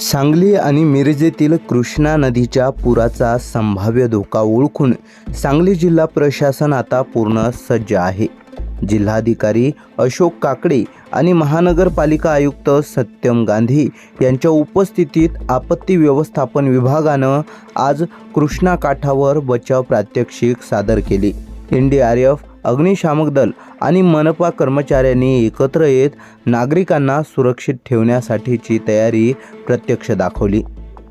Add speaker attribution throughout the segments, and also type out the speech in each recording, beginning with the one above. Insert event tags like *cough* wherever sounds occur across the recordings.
Speaker 1: सांगली आणि मिरजेतील कृष्णा नदीच्या पुराचा संभाव्य धोका ओळखून सांगली जिल्हा प्रशासन आता पूर्ण सज्ज आहे. जिल्हाधिकारी अशोक काकडे आणि महानगरपालिका आयुक्त सत्यम गांधी यांच्या उपस्थितीत आपत्ती व्यवस्थापन विभागानं आज कृष्णा काठावर बचाव प्रात्यक्षिक सादर केली. एन डी आर एफ अग्निशामक दल आणि मनपा कर्मचाऱ्यांनी एकत्र येत नागरिकांना सुरक्षित ठेवण्यासाठीची तयारी प्रत्यक्ष दाखवली.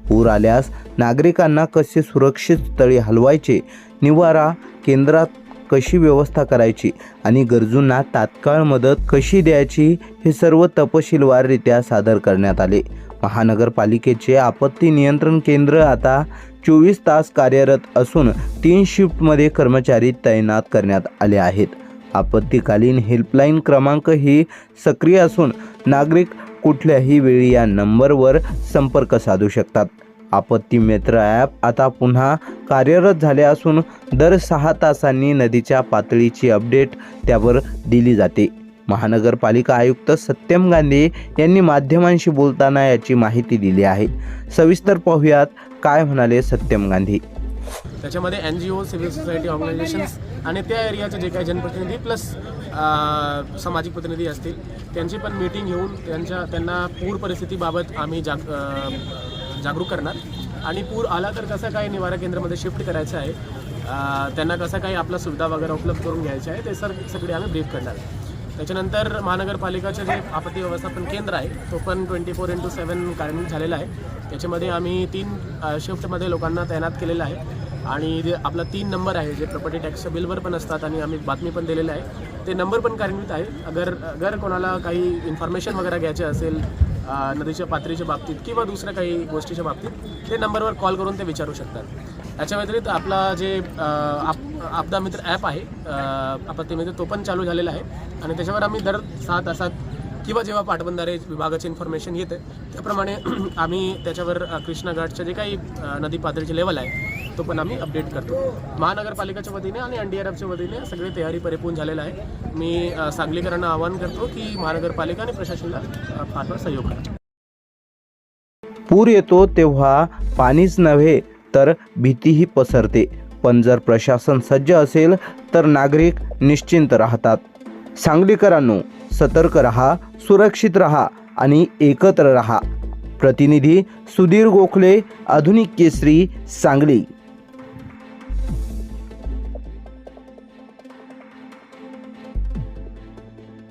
Speaker 1: पूर आल्यास नागरिकांना कसे सुरक्षित स्थळी हलवायचे? निवारा केंद्रात कशी व्यवस्था करायची? आणि गरजूंना तात्काळ मदत कशी द्यायची? हे सर्व तपशीलवाररित्या सादर करण्यात आले. महानगरपालिकेचे आपत्ती नियंत्रण केंद्र आता चोवीस तास कार्यरत असून तीन शिफ्टमध्ये कर्मचारी तैनात करण्यात आले आहेत. आपत्तीकालीन हेल्पलाईन क्रमांक ही सक्रिय असून नागरिक कुठल्याही वेळी या नंबरवर संपर्क साधू शकतात. आपत्ती मित्र ॲप आता पुन्हा कार्यरत झाले असून दर सहा तासांनी नदीच्या पातळीची अपडेट त्यावर दिली जाते. महानगरपालिका आयुक्त सत्यम गांधी यांनी माध्यमांशी बोलताना याची माहिती दिली आहे. सविस्तर पाहूयात काय म्हणाले सत्यम गांधी.
Speaker 2: त्याच्यामध्ये N G O civil society organisations आणि त्या एरियाचे जे काही जनप्रतिनिधी प्लस सामाजिक प्रतिनिधी असतील त्यांची पण मीटिंग घेऊन त्यांच्या त्यांना पूर परिस्थितीबाबत आम्ही जाग जागरूक करणार. आणि पूर आला तर कसं काय निवारा केंद्रामध्ये शिफ्ट करायचं आहे त्यांना कसं काही आपल्या सुविधा वगैरे उपलब्ध करून घ्यायच्या आहे ते सर सगळे आम्ही ब्रीफ करणार. त्याच्यानंतर महानगरपालिकाचे जे आपत्ती व्यवस्थापन केंद्र आहे तो पण ट्वेंटी फोर इंटू सेवन कार्यान्वित झालेला आहे. त्याच्यामध्ये आम्ही तीन शिफ्टमध्ये लोकांना तैनात केलेलं आहे. आणि जे आपला तीन नंबर आहे जे प्रॉपर्टी टॅक्सच्या बिलवर पण असतात आणि आम्ही बातमी पण दिलेलं आहे. ते नंबर पण कार्यान्वित आहे. अगर अगर कोणाला काही इन्फॉर्मेशन वगैरे घ्यायचे असेल नदीच्या पातळीच्या बाबतीत किंवा दुसऱ्या काही गोष्टीच्या बाबतीत ते नंबरवर कॉल करून ते विचारू शकतात. याच्या व्यतिरिक्त आपला जे आप आपदा मित्र ॲप आहे आपत्ती मित्र तो पण चालू झालेला आहे. आणि त्याच्यावर आम्ही दर सहा तासात किंवा जेव्हा पाटबंधारे विभागाची इन्फॉर्मेशन येते त्याप्रमाणे *clears throat* आम्ही त्याच्यावर अ, जे काही नदी पातळीचे लेवल आहे तो पण आम्ही अपडेट करतो. महानगरपालिकेच्या वतीने आणि एन डी आर एफच्या वतीने सगळी तयारी परिपूर्ण झालेला आहे. मी सांगलीकरांना आवाहन करतो की महानगरपालिका आणि प्रशासनाला फार फार सहयोग करा.
Speaker 1: पूर येतो तेव्हा पाणीच नव्हे तर भीतीही पसरते. पण जर प्रशासन सज्ज असेल तर नागरिक निश्चिंत राहतात. सांगलीकरांनो सतर्क रहा सुरक्षित रहा आणि एकत्र रहा. प्रतिनिधी सुधीर गोखले आधुनिक केसरी सांगली.